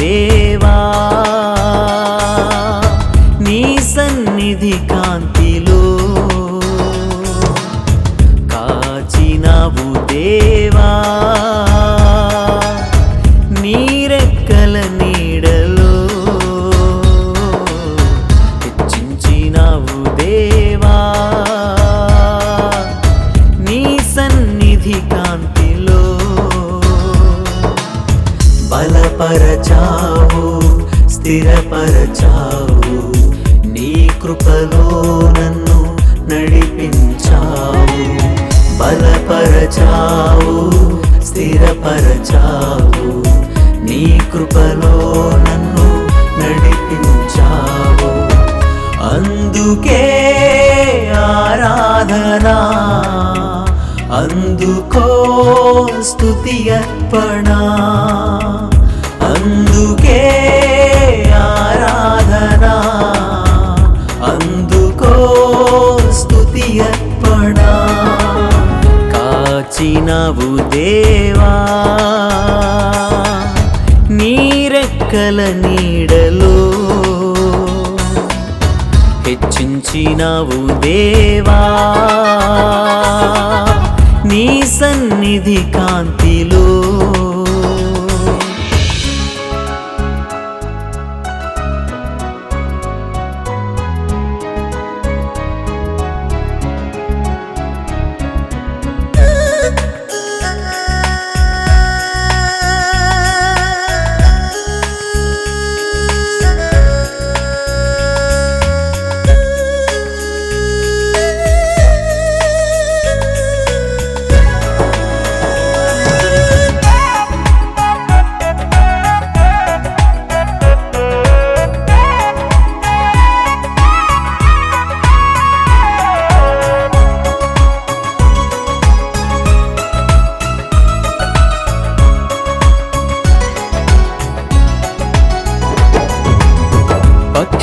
దేవా. కృపలో నన్ను నడిపించావు. బలపరచావు స్థిరపరచావు. నీ కృపలో నన్ను నడిపించావు. అందుకే ఆరాధనా అందుకో స్తుతి అర్పణా. కాచినవు దేవా. నీరెక్కల నీడలో హెచ్చించినవు దేవా. నీ సన్నిధి కాంతిలో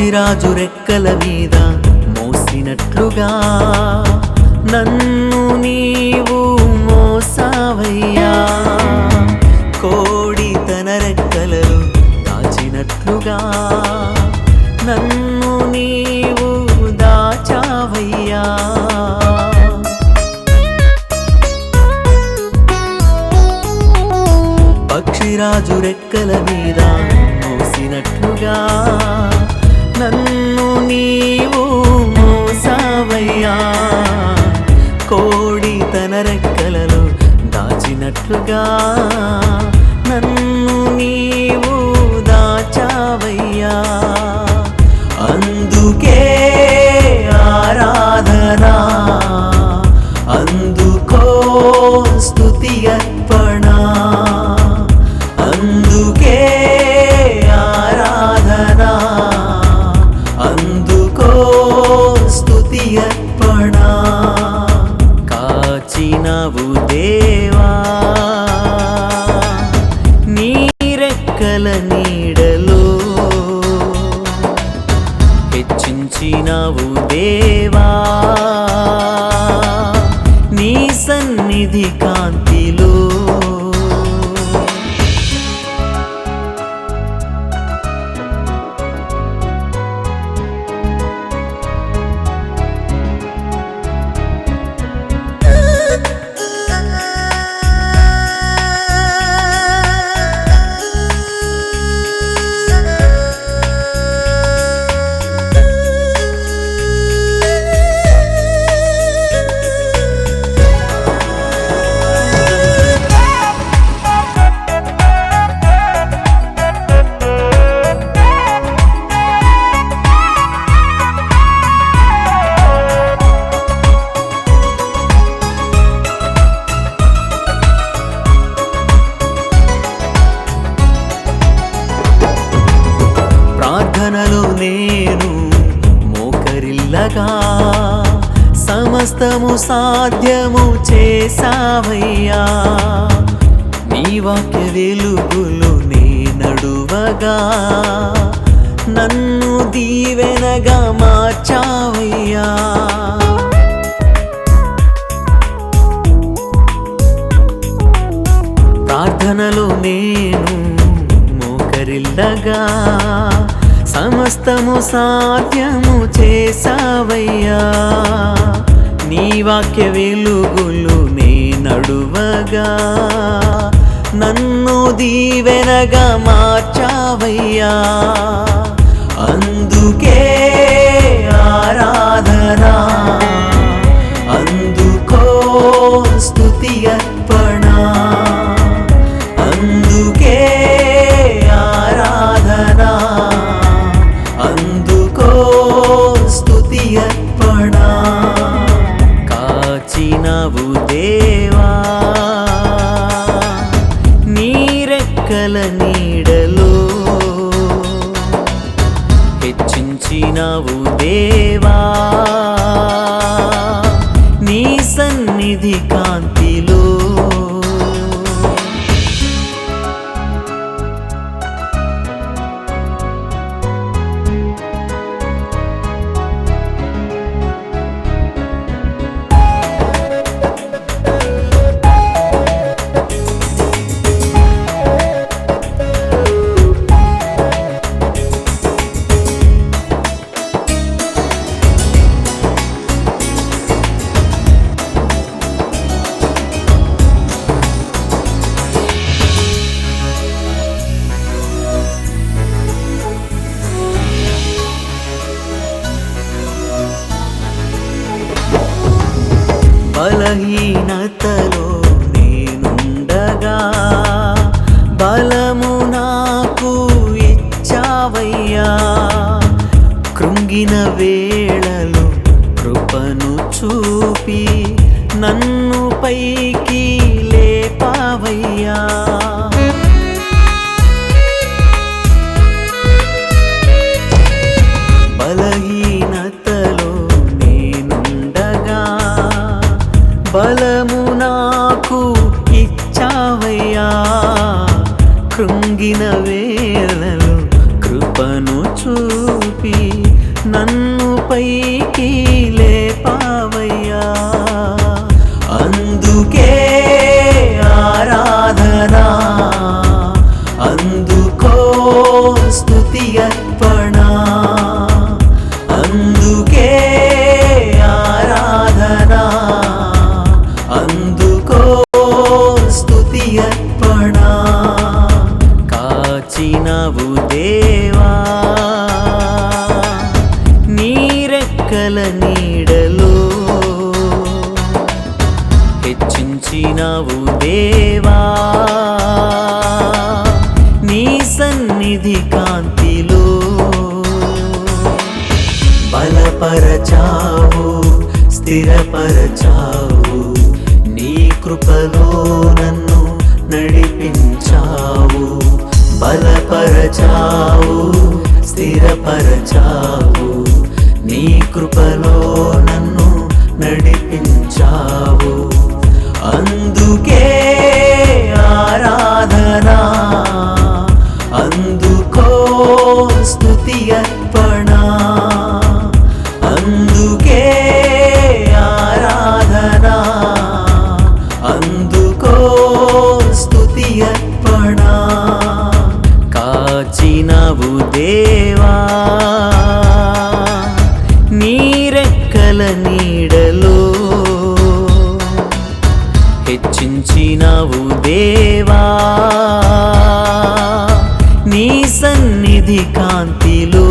పక్షిరాజు రెక్కల మీద మోసినట్లుగా నన్ను ప్రార్థనలో నేను మోకరిల్లగా సమస్తము సాధ్యము చేసావయ్యా నీ వాక్య వెలుగులు నే నడువగా నన్ను దీవెనగా మార్చావయ్యా. ప్రార్థనలో నేను మోకరిల్లగా సమస్తము సాధ్యము చేసావయ్యా నీ వాక్య వెలుగులు నే నడువగా. నన్ను దీవెనగా మార్చావయ్యా. అందుకే నీరెక్కల నీడలో బలహీనతలో నేనుండగా బలము నాకు ఇచ్చావయ్యా. కృంగిన వేళలో కృపను చూపి నన్ను పై పైకి హెచ్చించినవు దేవా. నీ సన్నిధి కాంతిలో బలపరచావు స్థిరపరచావు. నీ కృపలో నన్ను నడిపించావు. బలపరచావు స్థిరపరచావు. నీ కృపలో దేవా నీ సన్నిధి కాంతిలో.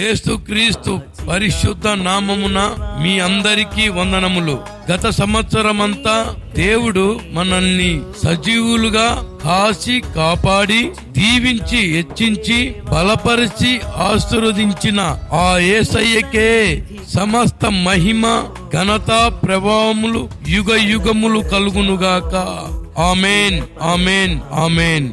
యేసుక్రీస్తు పరిశుద్ధ నామమున మీ అందరికీ వందనములు. గత సంవత్సరమంతా దేవుడు మనల్ని సజీవులుగా కాసి కాపాడి దీవించి హెచ్చించి బలపరిచి ఆశీర్వదించిన ఆ ఏసయ్యకే సమస్త మహిమ ఘనత ప్రభావములు యుగ యుగములు కలుగునుగాక. Amen amen amen.